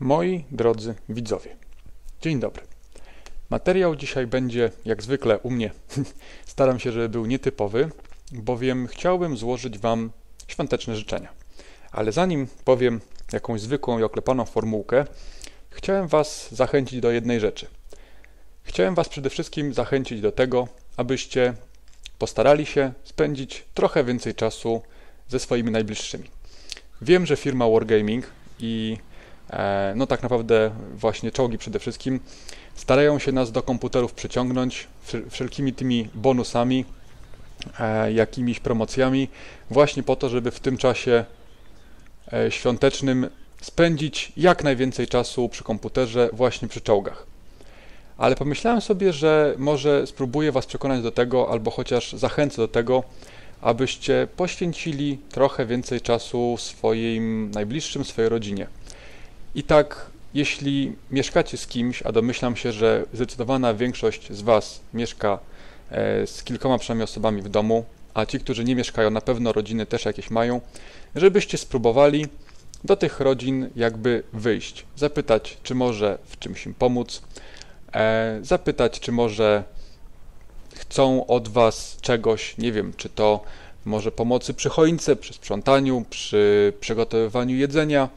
Moi drodzy widzowie, dzień dobry. Materiał dzisiaj będzie, jak zwykle u mnie, staram się, żeby był nietypowy, bowiem chciałbym złożyć Wam świąteczne życzenia. Ale zanim powiem jakąś zwykłą i oklepaną formułkę, chciałem Was zachęcić do jednej rzeczy. Chciałem Was przede wszystkim zachęcić do tego, abyście postarali się spędzić trochę więcej czasu ze swoimi najbliższymi. Wiem, że firma Wargaming i no tak naprawdę właśnie czołgi przede wszystkim starają się nas do komputerów przyciągnąć wszelkimi tymi bonusami, e, jakimiś promocjami, właśnie po to, żeby w tym czasie e, świątecznym spędzić jak najwięcej czasu przy komputerze, właśnie przy czołgach. Ale pomyślałem sobie, że może spróbuję Was przekonać do tego, albo chociaż zachęcę do tego, abyście poświęcili trochę więcej czasu swoim najbliższym, swojej rodzinie. I tak, jeśli mieszkacie z kimś, a domyślam się, że zdecydowana większość z Was mieszka e, z kilkoma przynajmniej osobami w domu, a ci, którzy nie mieszkają, na pewno rodziny też jakieś mają, żebyście spróbowali do tych rodzin jakby wyjść, zapytać, czy może w czymś im pomóc, e, zapytać, czy może chcą od Was czegoś, nie wiem, czy to może pomocy przy choince, przy sprzątaniu, przy przygotowywaniu jedzenia,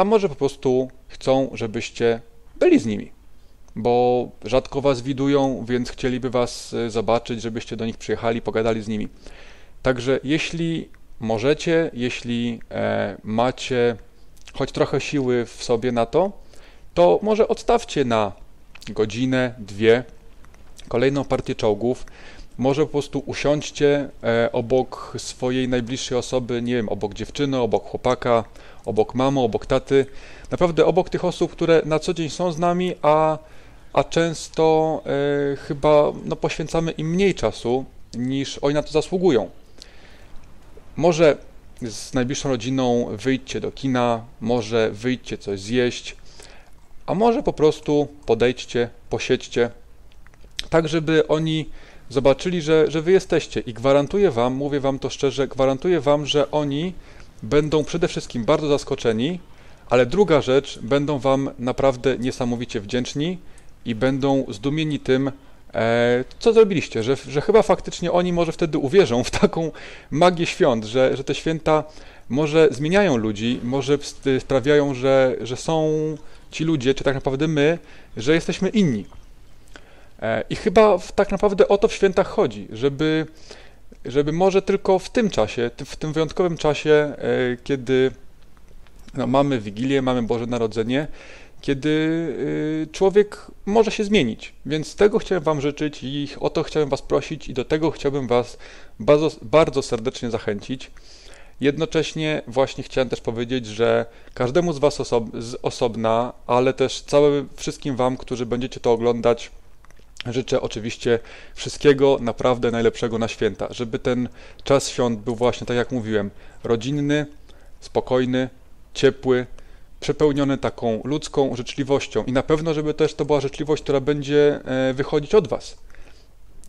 a może po prostu chcą, żebyście byli z nimi, bo rzadko Was widują, więc chcieliby Was e, zobaczyć, żebyście do nich przyjechali, pogadali z nimi. Także jeśli możecie, jeśli e, macie choć trochę siły w sobie na to, to może odstawcie na godzinę, dwie kolejną partię czołgów. Może po prostu usiądźcie e, obok swojej najbliższej osoby, nie wiem, obok dziewczyny, obok chłopaka, obok mamy, obok taty. Naprawdę obok tych osób, które na co dzień są z nami, a, a często e, chyba no, poświęcamy im mniej czasu niż oni na to zasługują. Może z najbliższą rodziną wyjdźcie do kina, może wyjdźcie coś zjeść, a może po prostu podejdźcie, posiedźcie, tak żeby oni zobaczyli, że, że wy jesteście. I gwarantuję wam, mówię wam to szczerze, gwarantuję wam, że oni będą przede wszystkim bardzo zaskoczeni, ale druga rzecz, będą wam naprawdę niesamowicie wdzięczni i będą zdumieni tym, e, co zrobiliście, że, że chyba faktycznie oni może wtedy uwierzą w taką magię świąt, że, że te święta może zmieniają ludzi, może sprawiają, że, że są ci ludzie, czy tak naprawdę my, że jesteśmy inni. E, I chyba tak naprawdę o to w świętach chodzi, żeby, żeby może tylko w tym czasie, w tym wyjątkowym czasie, e, kiedy no, mamy Wigilię, mamy Boże Narodzenie, kiedy e, człowiek może się zmienić. Więc tego chciałem Wam życzyć i o to chciałem Was prosić i do tego chciałbym Was bardzo, bardzo serdecznie zachęcić. Jednocześnie właśnie chciałem też powiedzieć, że każdemu z Was osob z osobna, ale też całym wszystkim Wam, którzy będziecie to oglądać, Życzę oczywiście wszystkiego naprawdę najlepszego na święta, żeby ten czas świąt był właśnie, tak jak mówiłem, rodzinny, spokojny, ciepły, przepełniony taką ludzką życzliwością i na pewno, żeby też to była życzliwość, która będzie e, wychodzić od Was.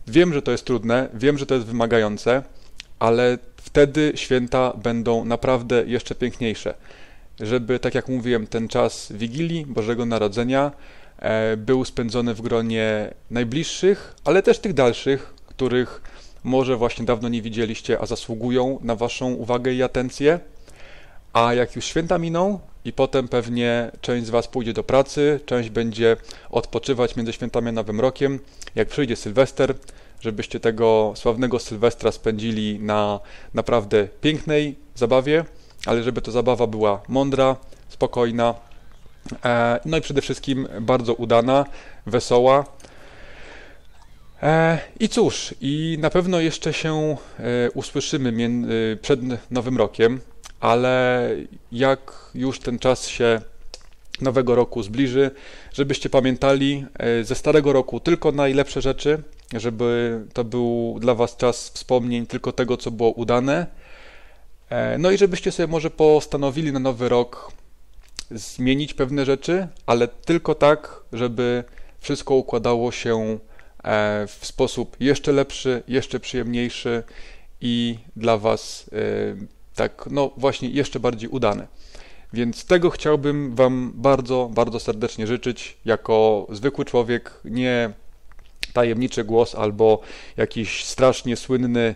Wiem, że to jest trudne, wiem, że to jest wymagające, ale wtedy święta będą naprawdę jeszcze piękniejsze. Żeby, tak jak mówiłem, ten czas Wigilii, Bożego Narodzenia, był spędzony w gronie najbliższych, ale też tych dalszych, których może właśnie dawno nie widzieliście, a zasługują na Waszą uwagę i atencję. A jak już święta miną i potem pewnie część z Was pójdzie do pracy, część będzie odpoczywać między świętami a Nowym Rokiem, jak przyjdzie Sylwester, żebyście tego sławnego Sylwestra spędzili na naprawdę pięknej zabawie, ale żeby to zabawa była mądra, spokojna, E, no i przede wszystkim bardzo udana, wesoła. E, I cóż, i na pewno jeszcze się e, usłyszymy przed Nowym Rokiem, ale jak już ten czas się nowego roku zbliży, żebyście pamiętali ze starego roku tylko najlepsze rzeczy, żeby to był dla Was czas wspomnień tylko tego, co było udane. No i żebyście sobie może postanowili na nowy rok zmienić pewne rzeczy, ale tylko tak, żeby wszystko układało się e, w sposób jeszcze lepszy, jeszcze przyjemniejszy i dla Was e, tak, no właśnie, jeszcze bardziej udany. Więc tego chciałbym Wam bardzo, bardzo serdecznie życzyć, jako zwykły człowiek, nie tajemniczy głos albo jakiś strasznie słynny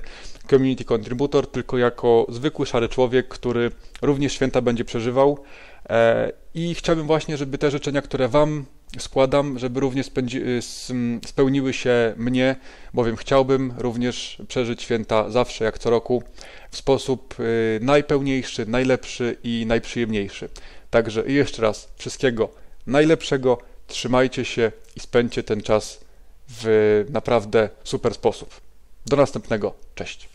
community contributor, tylko jako zwykły szary człowiek, który również święta będzie przeżywał. E, I chciałbym właśnie, żeby te życzenia, które Wam składam, żeby również spełniły się mnie, bowiem chciałbym również przeżyć święta zawsze, jak co roku, w sposób y, najpełniejszy, najlepszy i najprzyjemniejszy. Także jeszcze raz wszystkiego najlepszego, trzymajcie się i spędźcie ten czas w naprawdę super sposób. Do następnego, cześć.